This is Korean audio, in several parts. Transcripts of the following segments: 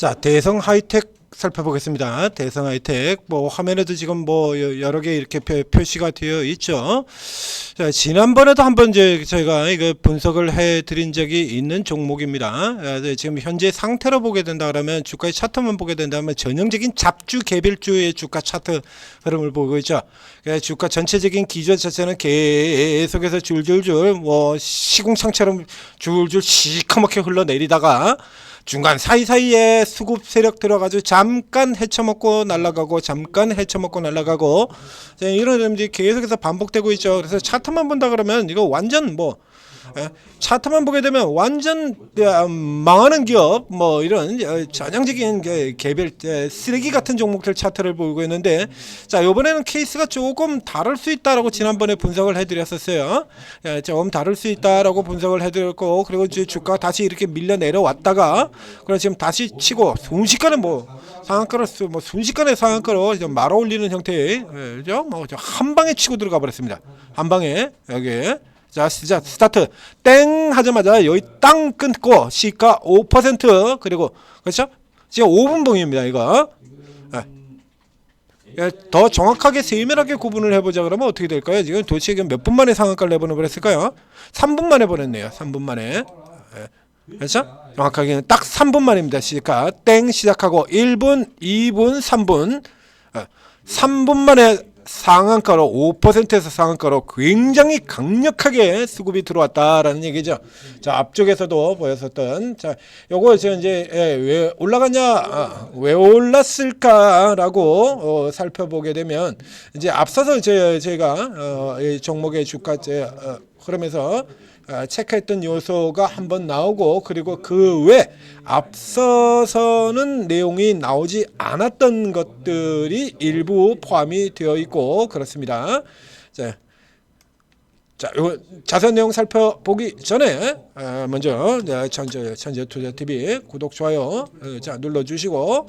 자, 대성 하이텍 살펴보겠습니다. 대성 하이텍 뭐 화면에도 지금 뭐 여- 여러 개 이렇게 표, 표시가 되어 있죠. 자, 지난번에도 한번 이제 저희가 이거 분석을 해 드린 적이 있는 종목입니다. 아, 네, 지금 현재 상태로 보게 된다 그러면 주가의 차트만 보게 된다면 전형적인 잡주 개별주의 주가 차트 흐름을 보고 있죠. 그러니까 주가 전체적인 기조 자체는 계속해서 줄줄줄 뭐 시궁창처럼 줄줄 시커멓게 흘러내리다가 중간 사이사이에 수급 세력 들어가지고 잠깐 헤쳐먹고 날아가고 잠깐 헤쳐먹고 날아가고 자, 이런 점들이 계속해서 반복되고 있죠. 그래서 차트만 본다 그러면 이거 완전 뭐 예, 차트만 보게 되면 완전 야, 망하는 기업 뭐 이런 어, 전형적인 게- 개별 에, 쓰레기 같은 종목들 차트를 보고 있는데 자 이번에는 케이스가 조금 다를 수 있다라고 지난번에 분석을 해드렸었어요. 예, 조금 다를 수 있다라고 분석을 해드렸고 그리고 이제 주가 다시 이렇게 밀려 내려왔다가 그리고 지금 다시 치고 순식간에 뭐 상한가로 수- 뭐 순식간에 상한가로 이제 말아 올리는 형태의 예, 그죠? 뭐한 방에 치고 들어가 버렸습니다. 한 방에 여기 자 시작 스타트 땡 하자마자 여기 땅 끊고 시가 5% 그리고 그렇죠? 지금 5분 봉입니다 이거. 예. 예, 더 정확하게 세밀하게 구분을 해보자 그러면 어떻게 될까요? 지금 도대체 지금 몇 분 만에 상한가를 내보내 버렸을까요? 3분 만에 보냈네요. 3분 만에. 예. 그렇죠? 정확하게는 딱 3분 만입니다. 시가 땡 시작하고 1분, 2분, 3분. 어, 3분 만에 상한가로 5%에서 상한가로 굉장히 강력하게 수급이 들어왔다라는 얘기죠. 자 앞쪽에서도 보였었던 자 요거 지금 이제 예, 왜 올라가냐 아, 왜 올랐을까라고 어, 살펴보게 되면 이제 앞서서 제, 제가 어, 이 종목의 주가 제, 어, 흐름에서 어, 체크했던 요소가 한번 나오고 그리고 그 외 앞서서는 내용이 나오지 않았던 것들이 일부 포함이 되어 있고 그렇습니다. 자, 자, 요 자세한 내용 살펴보기 전에 어, 먼저 네, 천재 천재 투자 TV 구독 좋아요 어, 자 눌러 주시고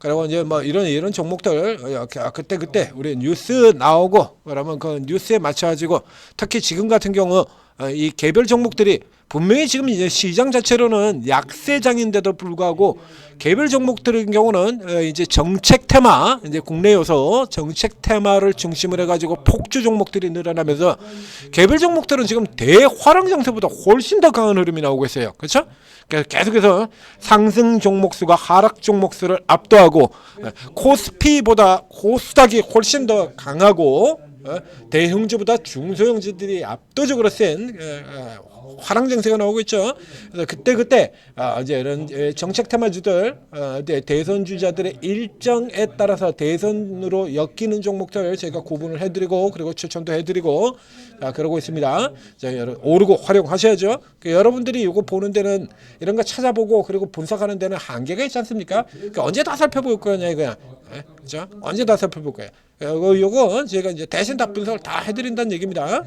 그리고 이제 뭐 이런 이런 종목들 어, 이렇게 그때 그때 우리 뉴스 나오고 그러면 그 뉴스에 맞춰 가지고 특히 지금 같은 경우 어, 이 개별 종목들이 분명히 지금 이제 시장 자체로는 약세장인데도 불구하고 개별 종목들의 경우는 어, 이제 정책 테마, 이제 국내 요소 정책 테마를 중심으로 해가지고 폭주 종목들이 늘어나면서 개별 종목들은 지금 대화랑 장세보다 훨씬 더 강한 흐름이 나오고 있어요. 그렇죠? 계속해서 상승 종목 수가 하락 종목 수를 압도하고 어, 코스피보다 코스닥이 훨씬 더 강하고 어, 대형주보다 중소형주들이 압도적으로 센 어, 어, 화랑 증세가 나오고 있죠. 그래서 그때 그때 아, 이제 이런 예, 정책 테마주들, 어, 대- 대선 주자들의 일정에 따라서 대선으로 엮이는 종목들 제가 구분을 해드리고 그리고 추천도 해드리고 자, 그러고 있습니다. 자, 여러, 오르고 활용하셔야죠. 그 여러분들이 이거 보는 데는 이런 거 찾아보고 그리고 분석하는 데는 한계가 있지 않습니까? 그 언제 다 살펴볼 거냐 이거야. 예? 그죠? 언제 다 살펴볼 거야. 요거 요거 제가 이제 대신 다 분석을 다 해드린다는 얘기입니다.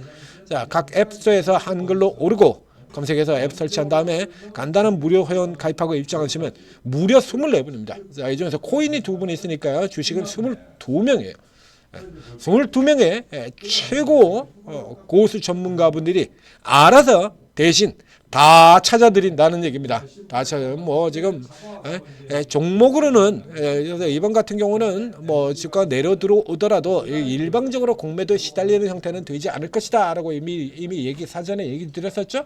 자, 각 앱스토어에서 한글로 오르고 검색해서 앱 설치한 다음에 간단한 무료 회원 가입하고 입장하시면 무려 24분입니다. 자, 이 중에서 코인이 두 분 있으니까요. 주식은 22명이에요. 22명의 최고 어, 고수 전문가분들이 알아서 대신 다 찾아드린다는 얘기입니다. 다 찾아 뭐 지금 에, 에, 종목으로는 에, 그래서 이번 같은 경우는 뭐 주가 내려 들어오더라도 이 일방적으로 공매도 시달리는 형태는 되지 않을 것이다라고 이미 이미 얘기 사전에 얘기 드렸었죠.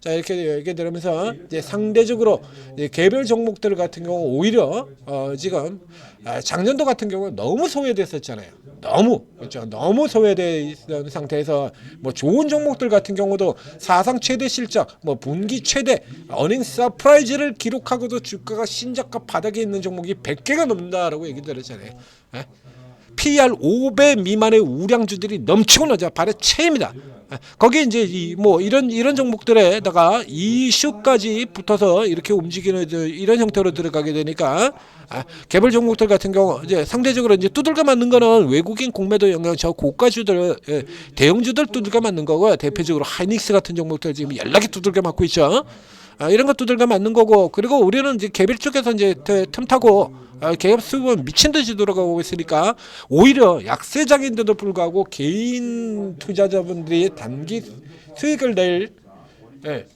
자 이렇게 얘기 들으면서 이제 상대적으로 이제 개별 종목들 같은 경우 오히려 어, 지금 아, 작년도 같은 경우 너무 소외됐었잖아요. 너무 그렇죠. 너무 소외돼 있던 상태에서 뭐 좋은 종목들 같은 경우도 사상 최대 실적, 뭐 분기 최대 어닝 서프라이즈를 기록하고도 주가가 신저가 바닥에 있는 종목이 100개가 넘는다라고 얘기 드렸잖아요. 예? PR 5배 미만의 우량주들이 넘치고 나자 발의 체입니다. 거기에 이제 이 뭐 이런 이런 종목들에다가 이슈까지 붙어서 이렇게 움직이는 저 이런 형태로 들어가게 되니까 아, 개별 종목들 같은 경우 이제 상대적으로 이제 두들겨 맞는 거는 외국인 공매도 영향 저 고가주들 예, 대형주들 두들겨 맞는 거고요. 대표적으로 하이닉스 같은 종목들 지금 연락이 두들겨 맞고 있죠. 아, 이런 것 두들겨 맞는 거고 그리고 우리는 이제 개별 쪽에서 이제 태- 틈타고 아, 개업 수급은 미친 듯이 돌아가고 있으니까 오히려 약세장인데도 불구하고 개인 투자자분들이 단기 수익을 낼 예,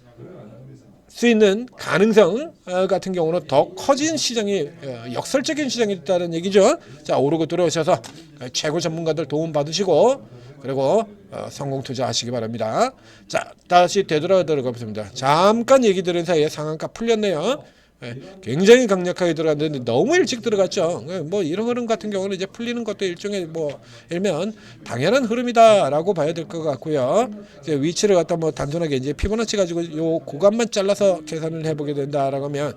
수 있는 가능성 어, 같은 경우는 더 커진 시장이 어, 역설적인 시장이 있다는 얘기죠. 자 오르고 들어오셔서 어, 최고 전문가들 도움 받으시고 그리고 어, 성공 투자하시기 바랍니다. 자 다시 되돌아 들어가 보겠습니다. 잠깐 얘기 들은 사이에 상한가 풀렸네요. 예, 굉장히 강력하게 들어갔는데 너무 일찍 들어갔죠. 예, 뭐 이런 흐름 같은 경우는 이제 풀리는 것도 일종의 뭐 일면 당연한 흐름이다라고 봐야 될 것 같고요. 이제 위치를 갖다 뭐 단순하게 이제 피보나치 가지고 요 구간만 잘라서 계산을 해보게 된다라고 하면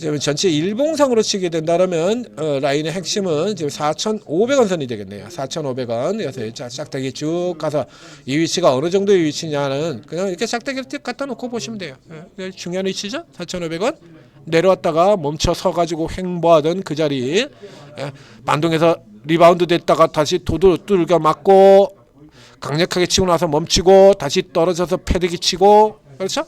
지금 전체 일봉상으로 치게 된다라면 어, 라인의 핵심은 지금 4,500원 선이 되겠네요. 4,500원. 그래서 자, 짝대기 쭉 가서 이 위치가 어느 정도의 위치냐는 그냥 이렇게 짝대기를 쭉 갖다 놓고 보시면 돼요. 예, 이게 중요한 위치죠. 4,500원. 내려왔다가 멈춰 서 가지고 횡보하던 그 자리 예, 반동에서 리바운드 됐다가 다시 도도 뚫겨 맞고 강력하게 치고 나서 멈추고 다시 떨어져서 패대기 치고 그렇죠?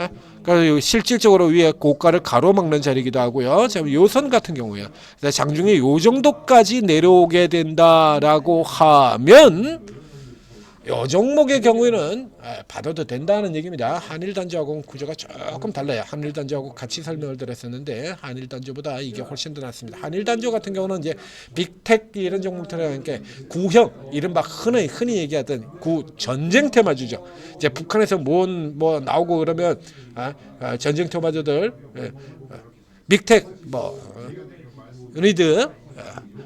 예? 그래서 실질적으로 위에 고가를 가로막는 자리이기도 하고요. 지금 요선 같은 경우에 장중에 요 정도까지 내려오게 된다라고 하면 요 종목의 경우에는 아, 받아도 된다는 얘기입니다. 한일 단지하고는 구조가 조금 달라요. 한일 단지하고 같이 설명을 드렸었는데 한일 단지보다 이게 훨씬 더 낫습니다. 한일 단지 같은 경우는 이제 빅텍 이런 종목들은 게 구형 이른바 흔히 흔히 얘기하던 구 전쟁 테마주죠. 이제 북한에서 뭔뭐 나오고 그러면 아, 아, 전쟁 테마주들 예, 어, 빅텍 뭐 어, 유니드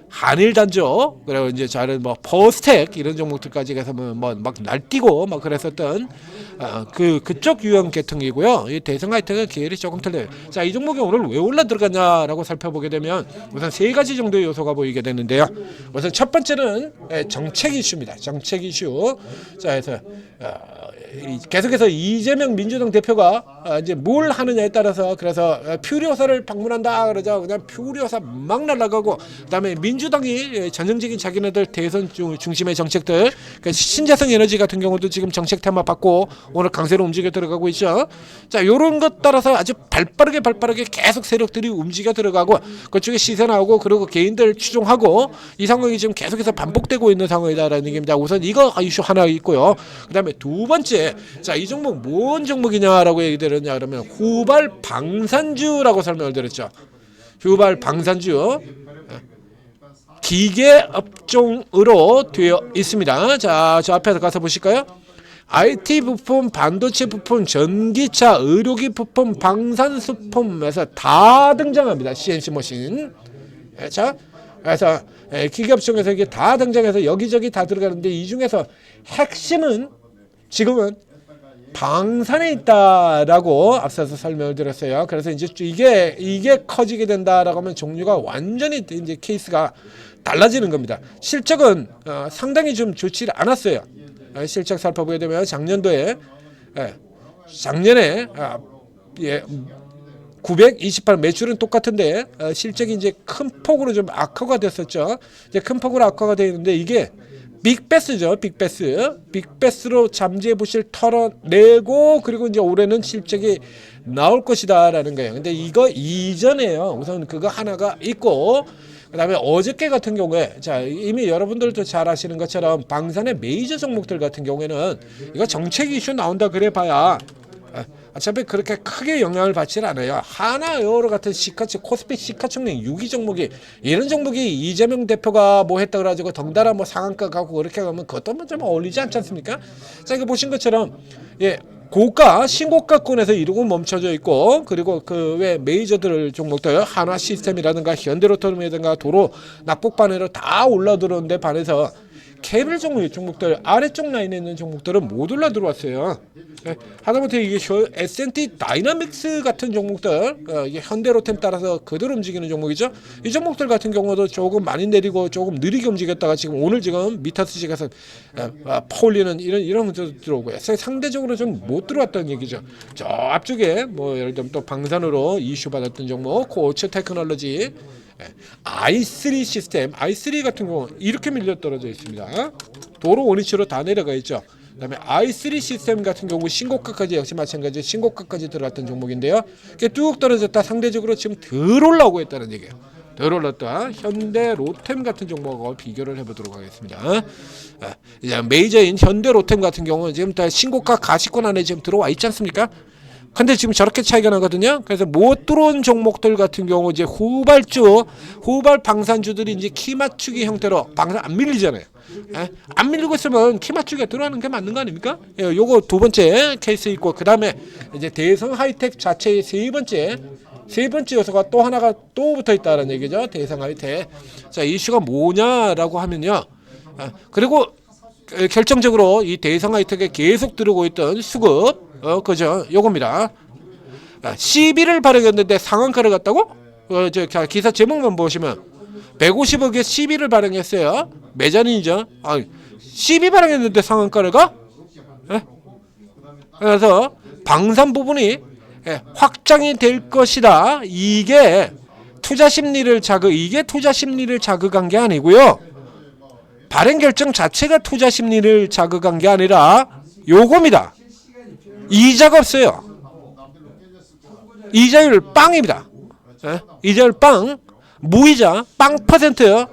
한일 단조 그리고 이제 저는 뭐 퍼스텍 이런 종목들까지 가서 뭐막 날뛰고 막 그랬었던 어, 그 그쪽 유형 계통이고요. 이 대성 하이텍은 계열이 조금 틀려요. 자, 이 종목이 오늘 왜 올라 들어갔냐라고 살펴보게 되면 우선 세 가지 정도의 요소가 보이게 되는데요. 우선 첫 번째는 예, 정책 이슈입니다. 정책 이슈. 자, 그래서 어, 이- 계속해서 이재명 민주당 대표가 어, 이제 뭘 하느냐에 따라서 그래서 어, 퓨리오사를 방문한다 그러죠. 그냥 퓨리오사 막 날아가고 그다음에 민주당이 예, 전형적인 자기네들 대선 중, 중심의 정책들 그러니까 신재생 에너지 같은 경우도 지금 정책 테마 받고 오늘 강세로 움직여 들어가고 있죠. 자, 요런 것 따라서 아주 발빠르게 발빠르게 계속 세력들이 움직여 들어가고 그쪽에 나오고 그리고 개인들 추종하고 이 상황이 지금 계속해서 반복되고 있는 상황이다라는 얘기입니다. 우선 이거 이슈 하나 있고요. 그다음에 두 번째, 자, 이 종목 뭔 종목이냐라고 얘기 드렸냐 그러면 후발 방산주라고 설명을 드렸죠. 후발 방산주 기계 업종으로 되어 있습니다. 자, 저 앞에 가서 보실까요? IT 부품, 반도체 부품, 전기차, 의료기 부품, 방산수품에서 다 등장합니다. CNC 머신. 예, 자, 그래서 예, 기계업종에서 이게 다 등장해서 여기저기 다 들어가는데 이 중에서 핵심은 지금은 방산에 있다라고 앞서서 설명을 드렸어요. 그래서 이제 이게 이게 커지게 된다라고 하면 종류가 완전히 이제 케이스가 달라지는 겁니다. 실적은 어, 상당히 좀 좋지 않았어요. 어, 실적 살펴보게 되면 작년도에 예, 작년에 아, 예, 928 매출은 똑같은데 어, 실적이 이제 큰 폭으로 좀 악화가 됐었죠. 이제 큰 폭으로 악화가 되어 있는데 이게 빅베스죠. 빅베스. 빅베스로 잠재 부실 털어내고 그리고 이제 올해는 실적이 나올 것이다라는 거예요. 근데 이거 이전에요. 우선 그거 하나가 있고 그다음에 어저께 같은 경우에 자 이미 여러분들도 잘 아시는 것처럼 방산의 메이저 종목들 같은 경우에는 이거 정책 이슈 나온다 그래 봐야 아, 어차피 그렇게 크게 영향을 받지 않아요. 하나 여러 같은 시가치 코스피 시가총액 6위 종목이 이런 종목이 이재명 대표가 뭐 했다 그래가지고 덩달아 뭐 상한가 가고 그렇게 가면 그것도 뭐좀 어울리지 않지 않습니까? 자 이거 보신 것처럼 예 고가 신고가권에서 이러고 멈춰져 있고 그리고 그 외 메이저들 종목들 한화 시스템이라든가 현대로터름이라든가 도로 낙폭반에로 다 올라들었는데 반해서 케이블 종류 종목들 아래쪽 라인에 있는 종목들은 못 올라 들어왔어요. 예, 하다못해 이게 혀- S&T 다이나믹스 같은 종목들 어, 이게 현대로템 따라서 그대로 움직이는 종목이죠. 이 종목들 같은 경우도 조금 많이 내리고 조금 느리게 움직였다가 지금 오늘 지금 미터스식에서 아, 퍼올리는 이런 이런 문제도 들어오고요. 상- 상대적으로 좀 못 들어왔다는 얘기죠. 저 앞쪽에 뭐 예를 들면 또 방산으로 이슈 받았던 종목 코츠 테크놀로지 예, i3 시스템, i3 같은 경우 이렇게 밀려 떨어져 있습니다. 도로 원위치로 다 내려가 있죠. 그다음에 i3 시스템 같은 경우 신고가까지 역시 마찬가지 신고가까지 들어갔던 종목인데요. 이게 뚝 떨어졌다 상대적으로 지금 덜 올라오고 있다는 얘기예요. 덜 올랐다. 현대 로템 같은 종목하고 비교를 해보도록 하겠습니다. 아, 이제 메이저인 현대 로템 같은 경우는 지금 다 신고가 가시권 안에 지금 들어와 있지 않습니까? 근데 지금 저렇게 차이가 나거든요. 그래서 못 들어온 종목들 같은 경우 이제 후발주, 후발 방산주들이 이제 키 맞추기 형태로 방산 안 밀리잖아요. 예? 안 밀리고 있으면 키 맞추기가 들어가는 게 맞는 거 아닙니까? 예, 요거 두 번째 케이스 있고 그 다음에 이제 대성 하이텍 자체의 세 번째 세 번째 요소가 또 하나가 또 붙어 있다는 얘기죠. 대성 하이텍. 자 이슈가 뭐냐라고 하면요. 아, 그리고 그 결정적으로 이 대성 하이텍에 계속 들어오고 있던 수급 어 그죠 요겁니다. 아, 시비를 발행했는데 상한가를 갔다고? 어, 저 자, 기사 제목만 보시면 150억에 시비를 발행했어요. 매자닌이죠. 아, 시비 발행했는데 상한가를 가? 예? 그래서 방산 부분이 예, 확장이 될 것이다. 이게 투자 심리를 자극 이게 투자 심리를 자극한 게 아니고요. 발행 결정 자체가 투자 심리를 자극한 게 아니라 요겁니다. 이자가 없어요. 이자율 빵입니다. 예? 이자율 빵, 무이자 빵 퍼센트요.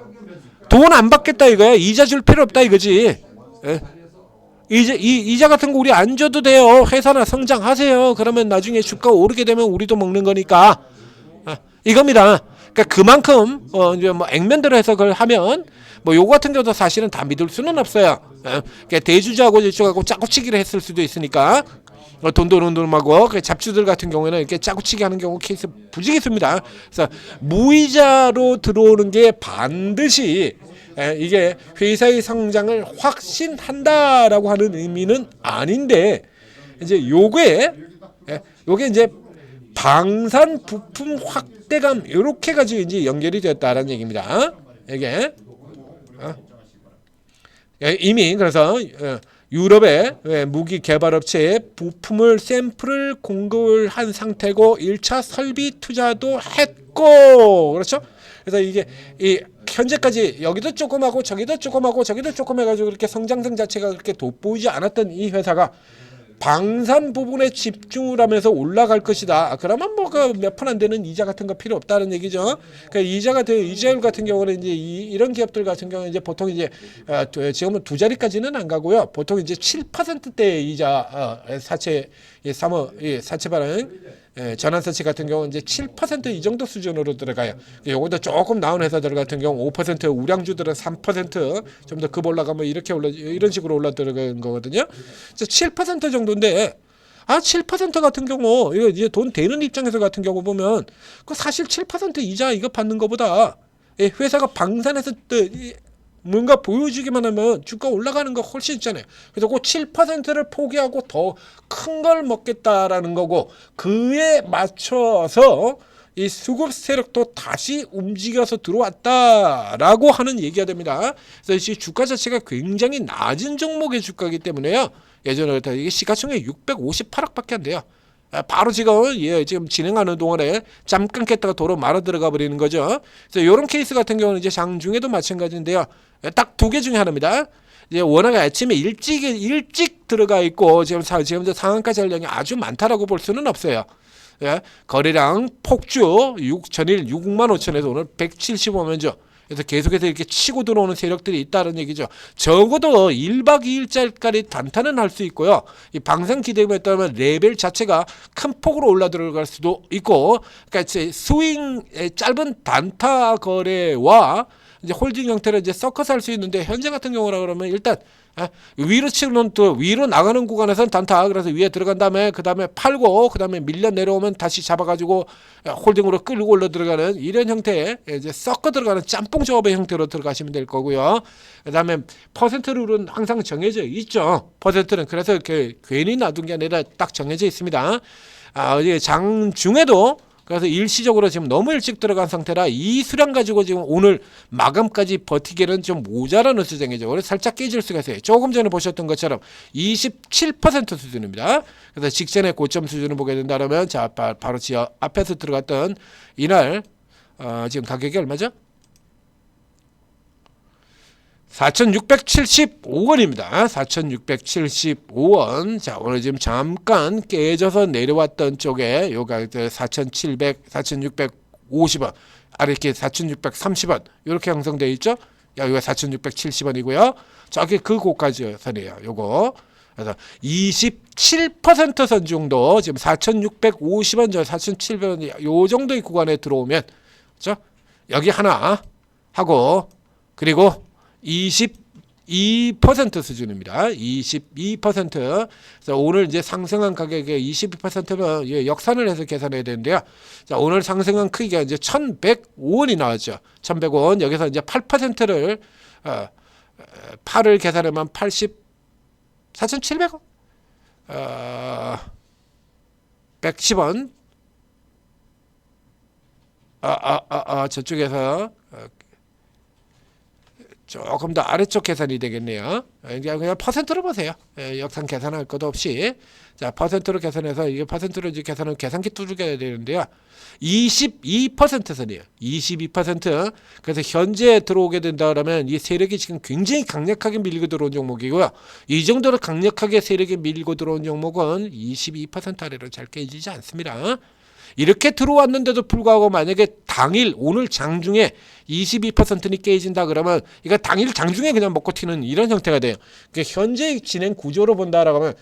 돈 안 받겠다 이거야. 이자 줄 필요 없다 이거지. 예? 이자 이 이자 같은 거 우리 안 줘도 돼요. 회사나 성장하세요. 그러면 나중에 주가 오르게 되면 우리도 먹는 거니까 아, 이겁니다. 그러니까 그만큼 어 이제 뭐 액면대로 해석을 하면 뭐 요거 같은 경우도 사실은 다 믿을 수는 없어요. 예? 그러니까 대주주하고 이쪽하고 짜고치기를 했을 수도 있으니까 어, 돈도 돈돈하고 그 잡주들 같은 경우에는 이렇게 짜고치기 하는 경우 케이스 부지기 있습니다. 그래서 무이자로 들어오는 게 반드시 에, 이게 회사의 성장을 확신한다라고 하는 의미는 아닌데 이제 요게 에, 요게 이제 방산 부품 확대감 요렇게 가지고 이제 연결이 되었다라는 얘기입니다. 이게 어? 예, 이미 그래서 어, 유럽의 예, 무기 개발 업체에 부품을 샘플을 공급을 한 상태고 1차 설비 투자도 했고 그렇죠? 그래서 이게 이 현재까지 여기도 조금하고 저기도 조금하고 저기도 조금 해가지고 이렇게 성장성 자체가 그렇게 돋보이지 않았던 이 회사가 방산 부분에 집중을 하면서 올라갈 것이다. 아, 그러면 뭐그몇푼 안 되는 이자 같은 거 필요 없다는 얘기죠. 그 이자 같은 이자율 같은 경우는 이제 이, 이런 기업들 같은 경우는 이제 보통 이제 어, 두- 지금은 두 자리까지는 안 가고요. 보통 이제 7%대 이자 어, 사채 이 사모 이 사채 발행 예, 전환사채 같은 경우는 이제 7%이 정도 수준으로 들어가요. 요것도 조금 나은 회사들 같은 경우 5% 우량주들은 3%좀 더 급 올라가면 이렇게 올라 이런 식으로 올라 들어가는 거거든요. 7% 정도인데 아 7% 같은 경우 이거 이제 돈 되는 입장에서 같은 경우 보면 그 사실 7% 이자 이거 받는 것보다 예, 회사가 방산해서 뭔가 보여주기만 하면 주가 올라가는 거 훨씬 있잖아요. 그래서 그 7%를 포기하고 더 큰 걸 먹겠다라는 거고 그에 맞춰서 이 수급 세력도 다시 움직여서 들어왔다라고 하는 얘기가 됩니다. 그래서 이 주가 자체가 굉장히 낮은 종목의 주가이기 때문에요. 예전에 이게 시가총액 658억밖에 안 돼요. 아, 바로 지금 예 지금 진행하는 동안에 잠깐 깼다가 도로 말아 들어가 버리는 거죠. 그래서 이런 케이스 같은 경우는 이제 장중에도 마찬가지인데요. 딱 두 개 중에 하나입니다. 이제 워낙 아침에 일찍 일찍 들어가 있고 지금 사, 지금 상한가 전량이 아주 많다라고 볼 수는 없어요. 예, 거래량 폭주 6 전일 6만 5천에서 오늘 175만죠. 그래서 계속해서 이렇게 치고 들어오는 세력들이 있다는 얘기죠. 적어도 1박 2일짜리 단타는 할 수 있고요. 이 방산 기대금에 따르면 레벨 자체가 큰 폭으로 올라 들어갈 수도 있고, 그러니까 이제 스윙 의 짧은 단타 거래와 이제 홀딩 형태로 이제 섞어서 할 수 있는데 현재 같은 경우라 그러면 일단 아, 위로 치는 또 위로 나가는 구간에서는 단타 그래서 위에 들어간 다음에 그 다음에 팔고 그 다음에 밀려 내려오면 다시 잡아가지고 홀딩으로 끌고 올라 들어가는 이런 형태의 이제 섞어 들어가는 짬뽕 조합의 형태로 들어가시면 될 거고요. 그 다음에 퍼센트 룰은 항상 정해져 있죠. 퍼센트는 그래서 이렇게 괜히 놔둔 게 아니라 딱 정해져 있습니다. 아, 이제 장중에도 그래서 일시적으로 지금 너무 일찍 들어간 상태라 이 수량 가지고 지금 오늘 마감까지 버티기는 좀 모자라는 수준이죠. 그래서 살짝 깨질 수가 있어요. 조금 전에 보셨던 것처럼 27% 수준입니다. 그래서 직전의 고점 수준을 보게 된다면 자 바, 바로 지 앞에서 들어갔던 이날 어, 지금 가격이 얼마죠? 4,675원입니다. 4,675원. 자, 오늘 지금 잠깐 깨져서 내려왔던 쪽에 요가 4,700, 4,650원. 아래 이렇게 4,630원. 이렇게 형성되어 있죠? 야, 이거 4,670원이고요. 저기 그 고가지 선이에요. 요거. 그래서 27%선 정도 지금 4,650원 전 4,700원 요 정도의 구간에 들어오면 그렇죠? 여기 하나 하고 그리고 22% 수준입니다. 22%. 그래서 오늘 이제 상승한 가격의 22%면 예, 역산을 해서 계산해야 되는데요. 자, 오늘 상승한 크기가 이제 1,105원이 나왔죠. 1,100원. 여기서 이제 8%를 어, 8을 계산하면 80 4,700원. 어, 110원. 아, 아, 아, 아, 저쪽에서 어, 조금 더 아래쪽 계산이 되겠네요. 그냥 그냥 퍼센트로 보세요. 예, 역산 계산할 것도 없이 자 퍼센트로 계산해서 이게 퍼센트로 이제 계산은 계산기 두들겨야 되는데요. 22% 선이에요. 22%. 그래서 현재 들어오게 된다 그러면 이 세력이 지금 굉장히 강력하게 밀고 들어온 종목이고요. 이 정도로 강력하게 세력이 밀고 들어온 종목은 22% 아래로 잘 깨지지 않습니다. 이렇게 들어왔는데도 불구하고 만약에 당일 오늘 장중에 22%니 깨진다 그러면 이거 당일 장중에 그냥 먹고 튀는 이런 형태가 돼요. 그러니까 현재 진행 구조로 본다라고 하면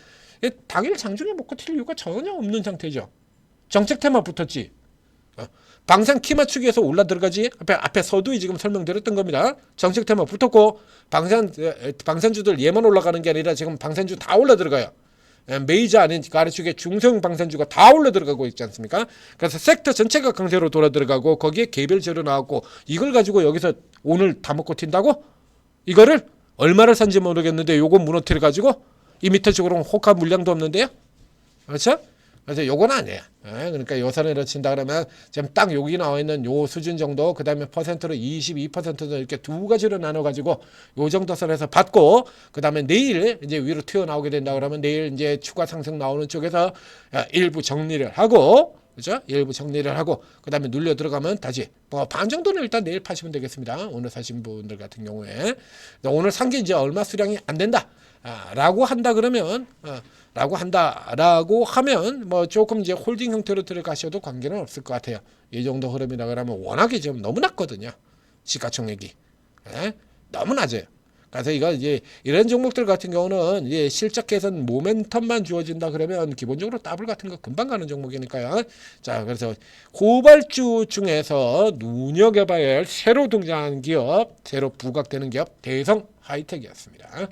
이 당일 장중에 먹고 튈 이유가 전혀 없는 상태죠. 정책 테마 붙었지. 어, 방산 키 맞추기에서 올라 들어가지 앞에 앞에 서두에 지금 설명드렸던 겁니다. 정책 테마 붙었고 방산 에, 방산주들 얘만 올라가는 게 아니라 지금 방산주 다 올라 들어가요. 에, 메이저 아닌 그 아래쪽에 중성 방산주가 다 올라 들어가고 있지 않습니까? 그래서 섹터 전체가 강세로 돌아 들어가고 거기에 개별 재료 나왔고 이걸 가지고 여기서 오늘 다 먹고 튄다고? 이거를 얼마를 산지 모르겠는데 요거 무너뜨려 가지고 이 밑에 쪽으로는 호가 물량도 없는데요. 그렇죠? 그래서 요건 아니에요. 예, 그러니까 요선을 친다 그러면 지금 딱 여기 나와 있는 요 수준 정도 그 다음에 퍼센트로 22%도 이렇게 두 가지로 나눠 가지고 요 정도 선에서 받고 그 다음에 내일 이제 위로 튀어나오게 된다 그러면 내일 이제 추가 상승 나오는 쪽에서 아, 일부 정리를 하고 그죠? 일부 정리를 하고 그다음에 눌려 들어가면 다시 뭐 반 정도는 일단 내일 파시면 되겠습니다. 오늘 사신 분들 같은 경우에 오늘 산 게 이제 얼마 수량이 안 된다. 아, 라고 한다 그러면 어, 라고 한다라고 하면 뭐 조금 이제 홀딩 형태로 들어가셔도 관계는 없을 것 같아요. 이 정도 흐름이라 그러면 워낙에 지금 너무 낮거든요. 시가총액이 예? 너무 낮아요. 그래서 이거 이제 이런 종목들 같은 경우는 이제 실적 개선 모멘텀만 주어진다 그러면 기본적으로 더블 같은 거 금방 가는 종목이니까요. 자, 그래서 고발주 중에서 눈여겨봐야 할 새로 등장한 기업, 새로 부각되는 기업 대성 하이텍이었습니다.